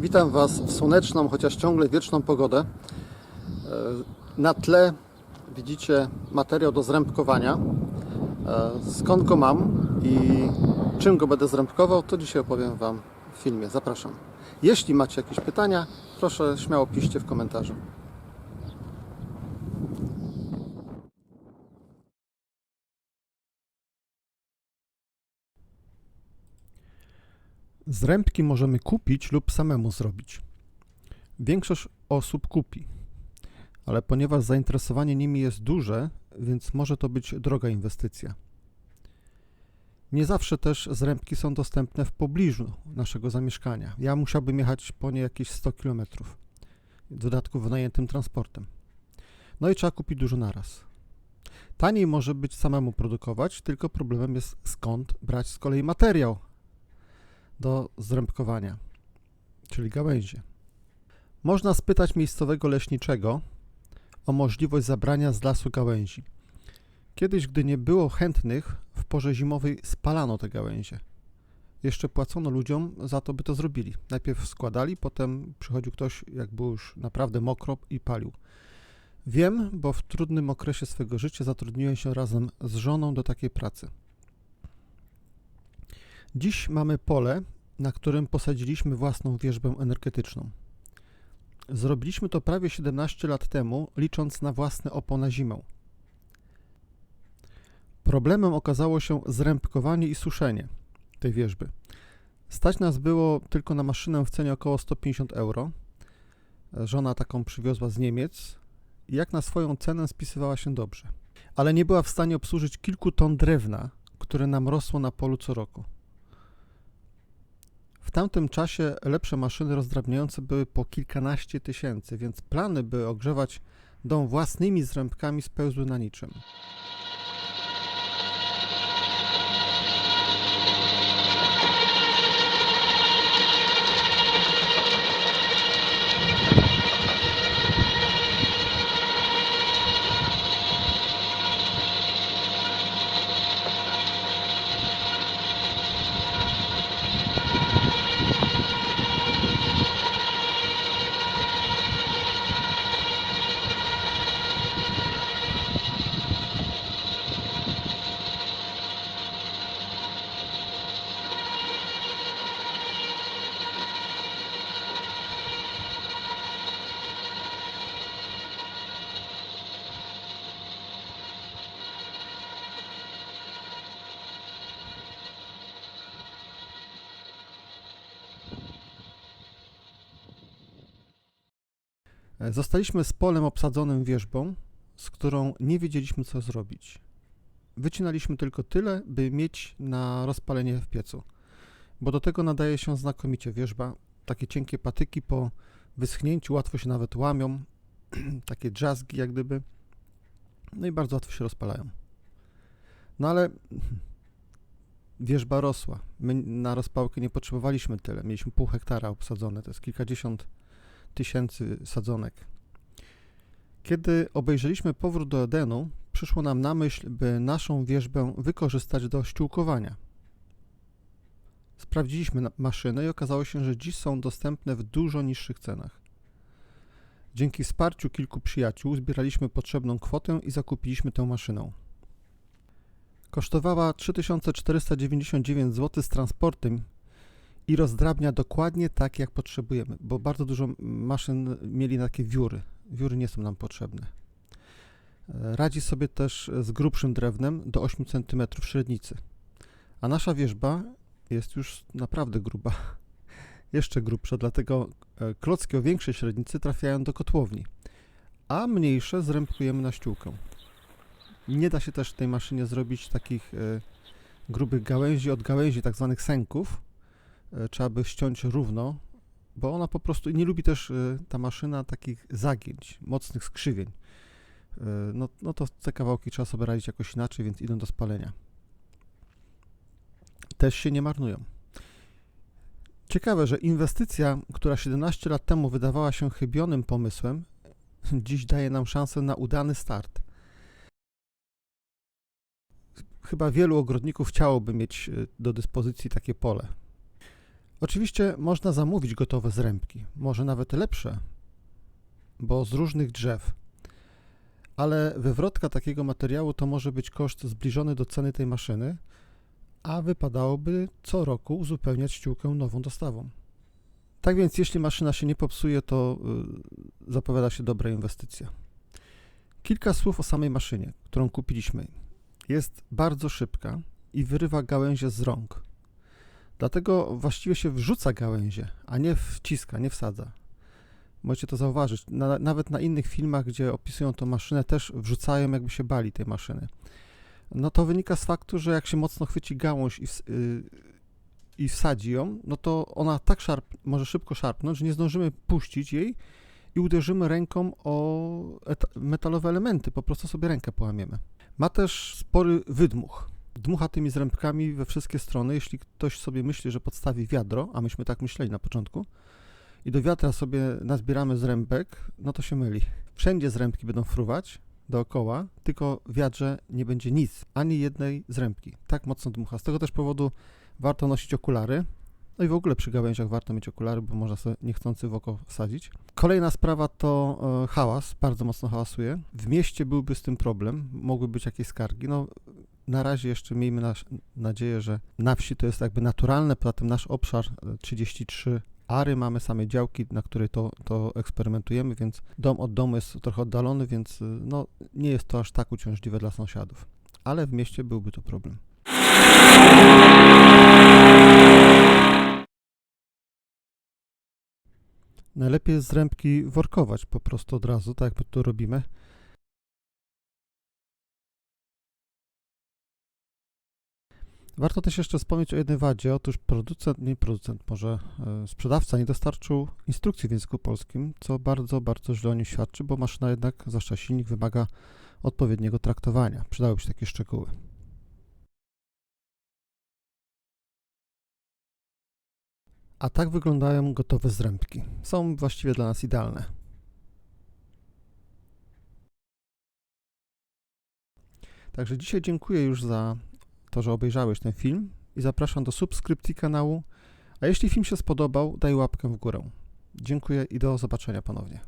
Witam Was w słoneczną, chociaż ciągle wieczną pogodę. E, Na tle widzicie materiał do zrębkowania. E, Skąd go mam i czym go będę zrębkował, to dzisiaj opowiem Wam w filmie. Zapraszam. Jeśli macie jakieś pytania, proszę śmiało piszcie w komentarzu. Zrębki możemy kupić lub samemu zrobić. Większość osób kupi, ale ponieważ zainteresowanie nimi jest duże, więc może to być droga inwestycja. Nie zawsze też zrębki są dostępne w pobliżu naszego zamieszkania. Ja musiałbym jechać po nie jakieś 100 km, w dodatku wynajętym transportem. No i trzeba kupić dużo naraz. Taniej może być samemu produkować, tylko problemem jest skąd brać z kolei materiał do zrębkowania, czyli gałęzie. Można spytać miejscowego leśniczego o możliwość zabrania z lasu gałęzi. Kiedyś, gdy nie było chętnych, w porze zimowej spalano te gałęzie. Jeszcze płacono ludziom za to, by to zrobili. Najpierw składali, potem przychodził ktoś, jak było już naprawdę mokro i palił. Wiem, bo w trudnym okresie swego życia zatrudniłem się razem z żoną do takiej pracy. Dziś mamy pole, na którym posadziliśmy własną wierzbę energetyczną. Zrobiliśmy to prawie 17 lat temu, licząc na własne opo na zimę. Problemem okazało się zrębkowanie i suszenie tej wierzby. Stać nas było tylko na maszynę w cenie około 150 euro. Żona taką przywiozła z Niemiec i jak na swoją cenę spisywała się dobrze. Ale nie była w stanie obsłużyć kilku ton drewna, które nam rosło na polu co roku. W tamtym czasie lepsze maszyny rozdrabniające były po kilkanaście tysięcy, więc plany, by ogrzewać dom własnymi zrębkami spełzły na niczym. Zostaliśmy z polem obsadzonym wierzbą, z którą nie wiedzieliśmy co zrobić. Wycinaliśmy tylko tyle, by mieć na rozpalenie w piecu, bo do tego nadaje się znakomicie wierzba. Takie cienkie patyki po wyschnięciu łatwo się nawet łamią, takie drzazgi jak gdyby, no i bardzo łatwo się rozpalają. No ale wierzba rosła. My na rozpałkę nie potrzebowaliśmy tyle. Mieliśmy pół hektara obsadzone, to jest kilkadziesiąt tysięcy sadzonek. Kiedy obejrzeliśmy powrót do Edenu, przyszło nam na myśl, by naszą wierzbę wykorzystać do ściółkowania. Sprawdziliśmy maszyny i okazało się, że dziś są dostępne w dużo niższych cenach. Dzięki wsparciu kilku przyjaciół zbieraliśmy potrzebną kwotę i zakupiliśmy tę maszynę. Kosztowała 3499 zł z transportem i rozdrabnia dokładnie tak, jak potrzebujemy, bo bardzo dużo maszyn mieli takie wióry. Wióry nie są nam potrzebne. E, Radzi sobie też z grubszym drewnem do 8 cm średnicy. A nasza wierzba jest już naprawdę gruba. Jeszcze grubsza, dlatego e, klocki o większej średnicy trafiają do kotłowni, a mniejsze zrębkujemy na ściółkę. Nie da się też w tej maszynie zrobić takich e, grubych gałęzi od gałęzi, tak zwanych sęków, trzeba by ściąć równo, bo ona po prostu nie lubi też e, ta maszyna takich zagięć, mocnych skrzywień. E, No, no to te kawałki trzeba sobie radzić jakoś inaczej, więc idą do spalenia. Też się nie marnują. Ciekawe, że inwestycja, która 17 lat temu wydawała się chybionym pomysłem, dziś daje nam szansę na udany start. Chyba wielu ogrodników chciałoby mieć e, do dyspozycji takie pole. Oczywiście można zamówić gotowe zrębki, może nawet lepsze, bo z różnych drzew. Ale wywrotka takiego materiału to może być koszt zbliżony do ceny tej maszyny, a wypadałoby co roku uzupełniać ściółkę nową dostawą. Tak więc, jeśli maszyna się nie popsuje, to y, zapowiada się dobra inwestycja. Kilka słów o samej maszynie, którą kupiliśmy. Jest bardzo szybka i wyrywa gałęzie z rąk. Dlatego właściwie się wrzuca gałęzie, a nie wciska, nie wsadza. Możecie to zauważyć. Na, nawet na innych filmach, gdzie opisują tą maszynę, też wrzucają, jakby się bali tej maszyny. No to wynika z faktu, że jak się mocno chwyci gałąź i, ws- y, i wsadzi ją, no to ona tak szarp, może szybko szarpnąć, że nie zdążymy puścić jej i uderzymy ręką o eta- metalowe elementy, po prostu sobie rękę połamiemy. Ma też spory wydmuch. Dmucha tymi zrębkami we wszystkie strony. Jeśli ktoś sobie myśli, że podstawi wiadro, a myśmy tak myśleli na początku, i do wiatra sobie nazbieramy zrębek, no to się myli. Wszędzie zrębki będą fruwać dookoła, tylko w wiadrze nie będzie nic, ani jednej zrębki. Tak mocno dmucha. Z tego też powodu warto nosić okulary. No i w ogóle przy gałęziach warto mieć okulary, bo można sobie niechcący w oko wsadzić. Kolejna sprawa to e, hałas, bardzo mocno hałasuje. W mieście byłby z tym problem, mogły być jakieś skargi. No, na razie jeszcze miejmy nasz, nadzieję, że na wsi to jest jakby naturalne, poza tym nasz obszar e, 33 ary, mamy same działki, na której to, to eksperymentujemy, więc dom od domu jest trochę oddalony, więc y, no, nie jest to aż tak uciążliwe dla sąsiadów. Ale w mieście byłby to problem. Najlepiej jest zrębki workować po prostu od razu, tak jak my to robimy. Warto też jeszcze wspomnieć o jednej wadzie. Otóż producent, nie producent, może e, sprzedawca nie dostarczył instrukcji w języku polskim, co bardzo, bardzo źle o nim świadczy, bo maszyna jednak, zwłaszcza silnik, wymaga odpowiedniego traktowania. Przydałyby się takie szczegóły. A tak wyglądają gotowe zrębki. Są właściwie dla nas idealne. Także dzisiaj dziękuję już za to, że obejrzałeś ten film i zapraszam do subskrypcji kanału. A jeśli film się spodobał, daj łapkę w górę. Dziękuję i do zobaczenia ponownie.